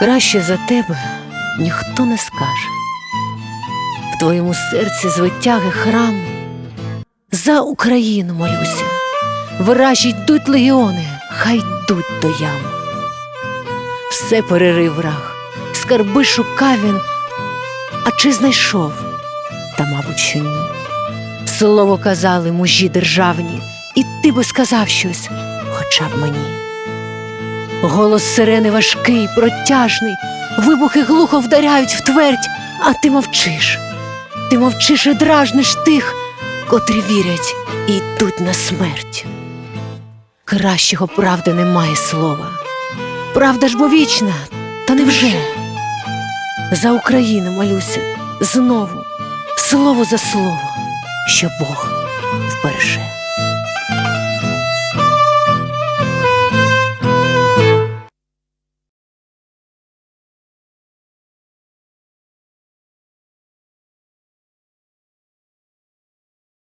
Краще за тебе ніхто не скаже. В твоєму серці звитяги храм. За Україну молюся. Вражі йдуть легіони, хай йдуть до ям. Все перерив враг, скарби шукав він, а чи знайшов? Та, мабуть, що ні. Слово казали мужі державні, і ти би сказав щось, хоча б мені. Голос сирени важкий, протяжний, вибухи глухо вдаряють в твердь, а ти мовчиш. Ти мовчиш і дражниш тих, котрі вірять і йдуть на смерть. Кращого правди немає слова. Правда ж бо вічна, та невже? За Україну молюся знову, слово за слово, що Бог вперше.